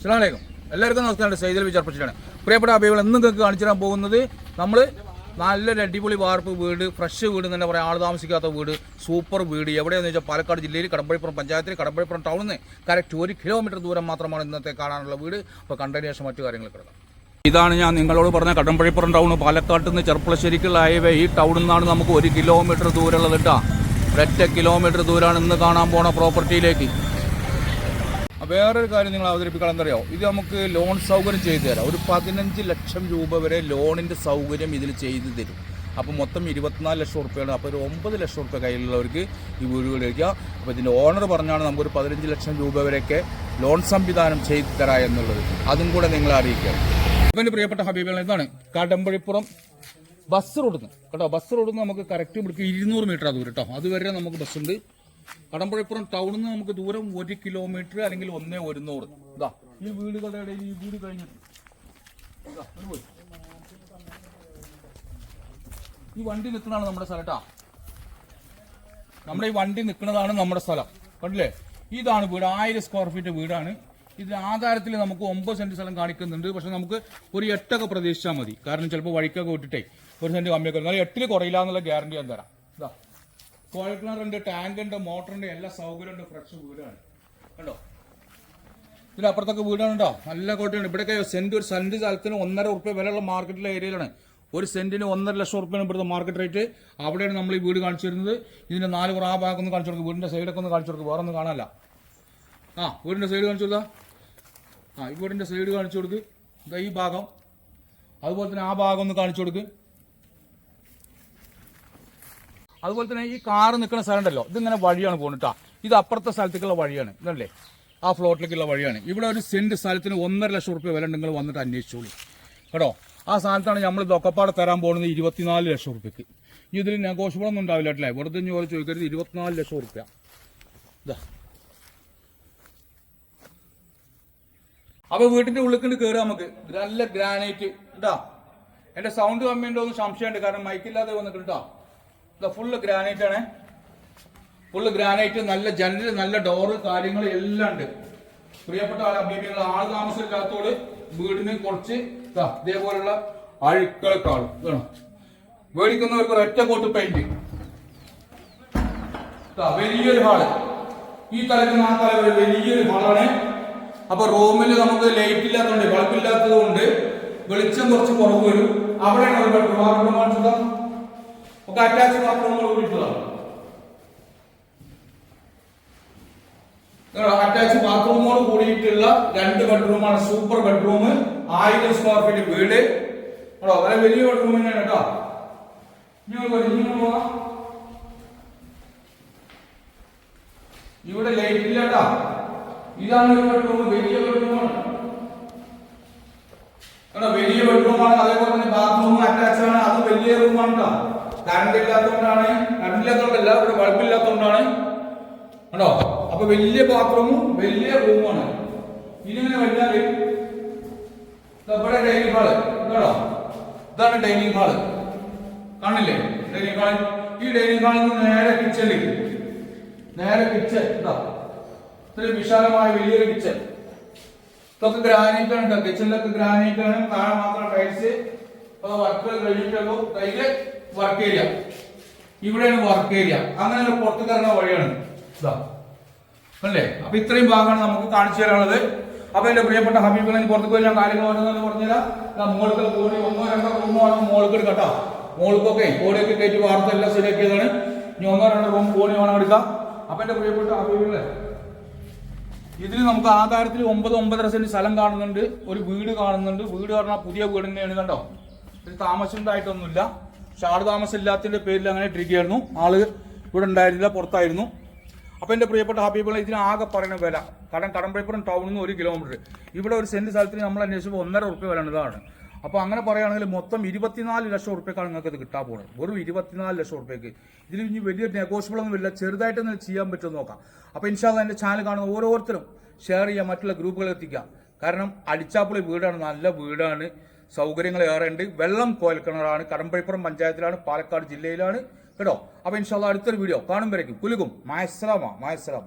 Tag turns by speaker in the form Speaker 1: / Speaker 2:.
Speaker 1: അസ്സലാമലൈക്കും. എല്ലാവർക്കും നമസ്കാരം. സൈദൽ വിചാർപ്പിച്ചിട്ടാണ് പ്രിയപ്പെട്ട അഭികൾ ഇന്ന് നിങ്ങൾക്ക് കാണിച്ചു തരാൻ പോകുന്നത് നമ്മൾ നല്ലൊരു അടിപൊളി വാർപ്പ് വീട് ഫ്രഷ് വീട് എന്ന് തന്നെ പറയാം. ആൾ താമസിക്കാത്ത വീട് സൂപ്പർ വീട്. എവിടെയാണെന്ന് വെച്ചാൽ പാലക്കാട് ജില്ലയിൽ കടമ്പഴിപ്പുറം പഞ്ചായത്തിൽ കടമ്പഴിപ്പുറം ടൗണിൽ നിന്ന് കറക്റ്റ് ഒരു കിലോമീറ്റർ ദൂരം മാത്രമാണ് ഇന്നത്തെ കാണാനുള്ള വീട്. അപ്പോൾ കണ്ടതിന് ശേഷം മറ്റു കാര്യങ്ങൾ കിടക്കാം. ഇതാണ് ഞാൻ നിങ്ങളോട് പറഞ്ഞ കടമ്പഴിപ്പുറം ടൗൺ പാലക്കാട്ട് നിന്ന് ചെറുപ്പളശ്ശേരിക്കുള്ള ഹൈവേ ഈ ടൗണിൽ നിന്നാണ് നമുക്ക് ഒരു കിലോമീറ്റർ ദൂരമുള്ളത് കേട്ടോ ഒരൊറ്റ കിലോമീറ്റർ ദൂരമാണ് ഇന്ന് കാണാൻ പോണ പ്രോപ്പർട്ടിയിലേക്ക് വേറൊരു കാര്യം നിങ്ങൾ അവതരിപ്പിക്കണം എന്തറിയോ ഇത് നമുക്ക് ലോൺ സൗകര്യം ചെയ്തു തരാം. ഒരു പതിനഞ്ച് ലക്ഷം രൂപ വരെ ലോണിന്റെ സൗകര്യം ഇതിൽ ചെയ്തു തരും. അപ്പോൾ മൊത്തം ഇരുപത്തിനാല് ലക്ഷം റുപ്യാണ് അപ്പോൾ ഒരു ഒമ്പത് ലക്ഷം റുപ്യ കയ്യിലുള്ളവർക്ക് ഈ വീടുകൾ കഴിക്കാം അപ്പോൾ ഇതിന്റെ ഓണർ പറഞ്ഞാണ് നമുക്കൊരു പതിനഞ്ച് ലക്ഷം രൂപ വരെയൊക്കെ ലോൺ സംവിധാനം ചെയ്തു തരാം എന്നുള്ളത്. അതും കൂടെ നിങ്ങളെ അറിയിക്കാം. ഇവന്റെ പ്രിയപ്പെട്ട ഹബീബുകൾ ഇതാണ് കടമ്പഴിപ്പുറം ബസ് റോഡിൽ നിന്ന് കേട്ടോ ബസ് റോഡിൽ നിന്ന് നമുക്ക് കറക്റ്റ് ഇവിടേക്ക് ഇരുന്നൂറ് മീറ്റർ അത് കേട്ടോ അതുവരെ നമുക്ക് ബസ്സുണ്ട് കടമ്പഴിപ്പുറം ടൗണിൽ നിന്ന് നമുക്ക് ദൂരം ഒരു കിലോമീറ്റർ അല്ലെങ്കിൽ ഒന്നേ ഒരുന്നൂറ്. ഇതാ ഈ വീടുകളുടെ ഇടയിൽ ഈ വീട് കഴിഞ്ഞിട്ട് ഈ വണ്ടി നിൽക്കുന്നതാണ് നമ്മുടെ സ്ഥലം കേട്ടാ നമ്മുടെ ഈ വണ്ടി നിൽക്കുന്നതാണ് നമ്മുടെ സ്ഥലം. കണ്ടില്ലേ? ഇതാണ് വീട്. ആയിരം സ്ക്വയർ ഫീറ്റ് വീടാണ്. ഇതിന് ആധാരത്തിൽ നമുക്ക് ഒമ്പത് സെന്റ് സ്ഥലം കാണിക്കുന്നുണ്ട്. പക്ഷെ നമുക്ക് ഒരു എട്ടൊക്കെ പ്രതീക്ഷിച്ചാൽ മതി. കാരണം ചിലപ്പോൾ വഴിക്കൊക്കെ വിട്ടിട്ടേ ഒരു സെന്റ് കമ്മിയൊക്കെ വരും. എന്നാലും എട്ടിൽ കുറയില്ല എന്നുള്ള ഗ്യാരണ്ടി ഞാൻ തരാം. ഇതാ. കുഴൽക്കിണറുണ്ട് ടാങ്ക് ഉണ്ട് മോട്ടറുണ്ട് എല്ലാ സൗകര്യമുണ്ട് ഫ്രഷ് വീടാണ്. കണ്ടോ? ഇതിനപ്പുറത്തൊക്കെ വീടാണ് കേട്ടോ നല്ല കോട്ടയാണ് ഇവിടെയൊക്കെ സെന്റ് ഒരു സെന്റ് സ്ഥലത്തിന് ഒന്നര ഉറുപ്പ്യ വിലയുള്ള മാർക്കറ്റിലെ ഏരിയയിലാണ് ഒരു സെന്റിന് ഒന്നര ലക്ഷം ഉറുപ്പ്യാണ് ഇവിടുത്തെ മാർക്കറ്റ് റേറ്റ് അവിടെയാണ് നമ്മൾ ഈ വീട് കാണിച്ചു തരുന്നത്. ഇതിന്റെ നാല് പുറ ആ ഭാഗം ഒന്ന് കാണിച്ചു കൊടുക്കും. വീടിന്റെ സൈഡൊക്കെ ഒന്ന് കാണിച്ചു കൊടുക്കും. വേറെ ഒന്നും കാണാനല്ല. ആ വീടിന്റെ സൈഡ് കാണിച്ചു കൊടുത്താ ആ ഈ വീടിന്റെ സൈഡ് കാണിച്ചു കൊടുക്ക്. ഈ ഭാഗം. അതുപോലെ തന്നെ ആ ഭാഗം ഒന്ന് കാണിച്ചു കൊടുക്ക്. അതുപോലെ തന്നെ ഈ കാറ് നിൽക്കുന്ന സ്ഥലം ഉണ്ടല്ലോ ഇതിങ്ങനെ വഴിയാണ് പോകുന്നിട്ടാ ഇത് അപ്പുറത്തെ സ്ഥലത്തേക്കുള്ള വഴിയാണ് ഇതല്ലേ? ആ ഫ്ലോട്ടിലേക്കുള്ള വഴിയാണ്. ഇവിടെ ഒരു സെന്റ് സ്ഥലത്തിന് ഒന്നര ലക്ഷം റുപ്യ വില നിങ്ങൾ വന്നിട്ട് അന്വേഷിച്ചോളൂ. കേട്ടോ? ആ സ്ഥാനത്താണ് നമ്മൾ ഇതൊക്കെപ്പാടെ തരാൻ പോകുന്നത് ഇരുപത്തിനാല് ലക്ഷം റുപ്യക്ക്. ഇനി ഇതിൽ നെഗോഷ്യബിളൊന്നും ഉണ്ടാവില്ല അല്ലേ വെറുതെ പോലെ ചോദിക്കരുത് ഇരുപത്തിനാല് ലക്ഷം റുപ്യ. ഇതാ അപ്പൊ വീട്ടിന്റെ ഉള്ളിൽ കയറുക നമുക്ക്. നല്ല ഗ്രാനൈറ്റ്. ഇതാ എന്റെ സൗണ്ട് കമ്മിയുണ്ടോ എന്ന് സംശയമുണ്ട് കാരണം മൈക്കില്ലാതെ വന്നിട്ടുണ്ടോ ഫുള്ള് ഗ്രാനൈറ്റ് ആണ്. ഫുള്ള് ഗ്രാനൈറ്റ് നല്ല ജനൽ നല്ല ഡോറ് കാര്യങ്ങൾ എല്ലാം ഉണ്ട്. പ്രിയപ്പെട്ട ആൾ അഭിപ്രായങ്ങൾ ആൾ താമസം ഇല്ലാത്തോട് വീടിന് കുറച്ച് ഇതാ ഇതേപോലുള്ള അഴുക്കളക്കാളും മേടിക്കുന്നവർക്ക് ഒറ്റ കോട്ട് പെയിന്റ് വലിയൊരു ഹാൾ ഈ തലത്തിന് ആ തല വലിയൊരു ഹാളാണ് അപ്പൊ റൂമിൽ നമുക്ക് ലൈറ്റ് ഇല്ലാത്തതുകൊണ്ട് ബൾബ് ഇല്ലാത്തത് കൊണ്ട് വെളിച്ചം കുറച്ച് കുറവ് വരും. അവിടെയാണ് ഒരു ബെഡ്റൂം ആ ബെഡ്റൂം ഒക്കെ അറ്റാച്ച് ബാത്റൂമുകൾ കൂടിയിട്ടുള്ളതാണ് അറ്റാച്ച് ബാത്റൂമോട് കൂടിയിട്ടുള്ള രണ്ട് ബെഡ്റൂമാണ് സൂപ്പർ ബെഡ്റൂം ആയിരം സ്ക്വയർ ഫീറ്റ് വീട്. കേട്ടോ വളരെ വലിയ ബെഡ്റൂം തന്നെയാണ് കേട്ടോ. ഇവിടെ ലൈറ്റ് ഇല്ല കേട്ടോ. ഇതാണ് ഒരു ബെഡ്റൂം വലിയ ബെഡ്റൂമാണ് കേട്ടോ വലിയ ബെഡ്റൂമാണ് അതേപോലെ തന്നെ ബാത്റൂം അറ്റാച്ച് ആണ് അത് വലിയ റൂമാണ് കേട്ടോ കറണ്ട് ഇല്ലാത്തതുകൊണ്ടാണ് കറണ്ട് ഇല്ലാത്തതുകൊണ്ടല്ല ഇവിടെ ബൾബ് ഇല്ലാത്തതുകൊണ്ടാണ് കേട്ടോ അപ്പൊ വലിയ ബാത്റൂമും വലിയ റൂമാണ് ഇനിങ്ങനെ വലിയ ദാ ഇവിടെ ഡൈനിങ് ഹാൾ കേട്ടോ ഇതാണ് ഡൈനിങ് ഹാൾ കാണില്ലേ? ഡൈനിങ് ഹാൾ ഈ ഡൈനിങ് ഹാളിൽ നിന്ന് നേരെ കിച്ചണിലേക്ക് നേരെ കിച്ചൺ ഇതാ ഇത്രയും വിശാലമായ വലിയൊരു കിച്ചൺ ഇതൊക്കെ ഗ്രാനൈറ്റ് ആണ് കേട്ടോ. കിച്ചണിലൊക്കെ ഗ്രാനൈറ്റ് ആണ്. താഴെ മാത്രം ടൈൽസ് വർക്കുകൾ കഴിഞ്ഞിട്ടുള്ളൂ കയ്യിൽ വർക്ക് ഏരിയ ഇവിടെയാണ് വർക്ക് ഏരിയ അങ്ങനെ പുറത്തേക്ക് ഇറങ്ങുന്ന വഴിയാണ്. അല്ലേ? അപ്പൊ ഇത്രയും ഭാഗമാണ് നമുക്ക് കാണിച്ചു തരാനുള്ളത്. അപ്പൊ എന്റെ പ്രിയപ്പെട്ട ഹബീബുകൾ പുറത്തേക്ക് പോയി ഞാൻ കാര്യങ്ങൾ ഓരോന്നും പറഞ്ഞാൽ മോൾക്ക് കോടി ഒന്നോ രണ്ടോ റൂമോ ആണ് മോൾക്ക് എടുക്കട്ടോ മോൾക്കൊക്കെ കോടിയൊക്കെ കയറ്റി വാർത്ത എല്ലാം ശരിയാക്കിയതാണ് ഇനി ഒന്നോ രണ്ടോ റൂം കോടി വേണം എടുക്കാം. അപ്പൊ എന്റെ പ്രിയപ്പെട്ട ഹബീബുകളെ ഇതിൽ നമുക്ക് ആധാരത്തിൽ ഒമ്പത് ഒമ്പതര സെന്റ് സ്ഥലം കാണുന്നുണ്ട്. ഒരു വീട് കാണുന്നുണ്ട്. വീട് പറഞ്ഞാൽ പുതിയ വീട് തന്നെയാണ് കണ്ടോ? ഇത് താമസിണ്ടായിട്ടൊന്നുമില്ല പക്ഷെ ആൾ താമസം ഇല്ലാത്തതിന്റെ പേരിൽ അങ്ങനെ ഇട്ടിരിക്കുകയായിരുന്നു. ആൾ ഇവിടെ ഉണ്ടായിരുന്നില്ല പുറത്തായിരുന്നു. അപ്പൊ എന്റെ പ്രിയപ്പെട്ട ഹബീബുകൾ ഇതിന് ആകെ പറയുന്ന വില. കാരണം കടമ്പഴിപ്പുറം ടൗണിൽ നിന്ന് ഒരു കിലോമീറ്റർ ഇവിടെ ഒരു സെന്റ് സ്ഥലത്തിന് നമ്മൾ അന്വേഷിച്ചപ്പോൾ ഒന്നര റുപ്യ വില ഇതാണ്. അപ്പൊ അങ്ങനെ പറയുകയാണെങ്കിൽ മൊത്തം ഇരുപത്തിനാല് ലക്ഷം ഉറുപ്പ്യക്കാണ് നിങ്ങൾക്ക് ഇത് കിട്ടാൻ പോകുന്നത് വെറും ഇരുപത്തിനാല് ലക്ഷം ഉറുപ്പ്യക്ക്. ഇതിൽ ഇനി വലിയ നെഗോഷ്യബിൾ ഒന്നും ഇല്ല. ചെറുതായിട്ട് നിങ്ങൾ ചെയ്യാൻ പറ്റുമെന്ന് നോക്കാം. അപ്പൊ ഇൻഷാല്ല എന്റെ ചാനൽ കാണുന്ന ഓരോരുത്തരും ഷെയർ ചെയ്യുക മറ്റുള്ള ഗ്രൂപ്പുകളിൽ എത്തിക്കുക. കാരണം അടിച്ചാപ്പുളി വീടാണ് നല്ല വീടാണ്. സൗകര്യങ്ങൾ ഏറെ ഉണ്ട്. വെള്ളം കോൽക്കിണറാണ് കടമ്പഴിപ്പുറം പഞ്ചായത്തിലാണ് പാലക്കാട് ജില്ലയിലാണ്. കേട്ടോ? അപ്പൊ ഇൻഷാല്ല അടുത്തൊരു വീഡിയോ കാണുമ്പോഴേക്കും കുലുക്കും മായസ്സലാമ മായസ്സലാം